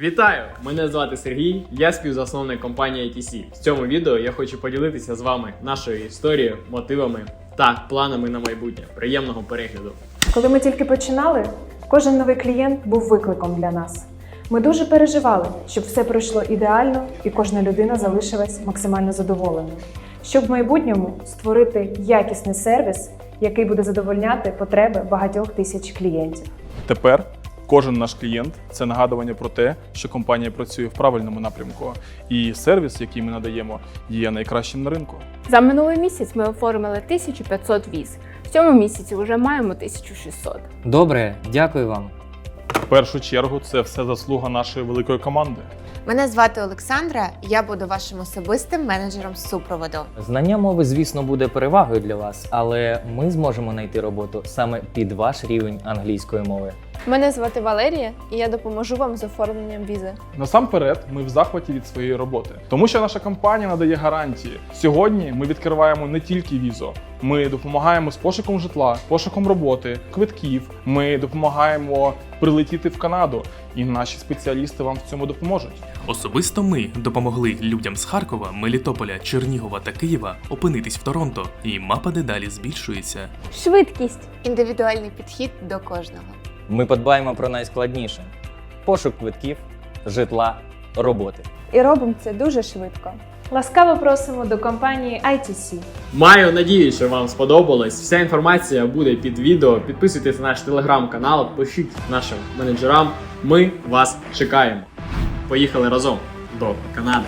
Вітаю! Мене звати Сергій, я співзасновник компанії ITC. В цьому відео я хочу поділитися з вами нашою історією, мотивами та планами на майбутнє. Приємного перегляду! Коли ми тільки починали, кожен новий клієнт був викликом для нас. Ми дуже переживали, щоб все пройшло ідеально і кожна людина залишилась максимально задоволеною, щоб в майбутньому створити якісний сервіс, який буде задовольняти потреби багатьох тисяч клієнтів. Тепер кожен наш клієнт це нагадування про те, що компанія працює в правильному напрямку, і сервіс, який ми надаємо, є найкращим на ринку. За минулий місяць ми оформили 1500 віз. В цьому місяці вже маємо 1600. Добре, дякую вам. В першу чергу це все заслуга нашої великої команди. Мене звати Олександра, я буду вашим особистим менеджером з супроводу. Знання мови, звісно, буде перевагою для вас, але ми зможемо знайти роботу саме під ваш рівень англійської мови. Мене звати Валерія, і я допоможу вам з оформленням візи. Насамперед, ми в захваті від своєї роботи, тому що наша компанія надає гарантії. Сьогодні ми відкриваємо не тільки візу, ми допомагаємо з пошуком житла, пошуком роботи, квитків. Ми допомагаємо прилетіти в Канаду, і наші спеціалісти вам в цьому допоможуть. Особисто ми допомогли людям з Харкова, Мелітополя, Чернігова та Києва опинитись в Торонто, і мапа дедалі збільшується. Швидкість. Індивідуальний підхід до кожного. Ми подбаємо про найскладніше: пошук квитків, житла, роботи. І робимо це дуже швидко. Ласкаво просимо до компанії ITC. Маю надію, що вам сподобалось. Вся інформація буде під відео. Підписуйтесь на наш телеграм-канал, пишіть нашим менеджерам. Ми вас чекаємо. Поїхали разом до Канади.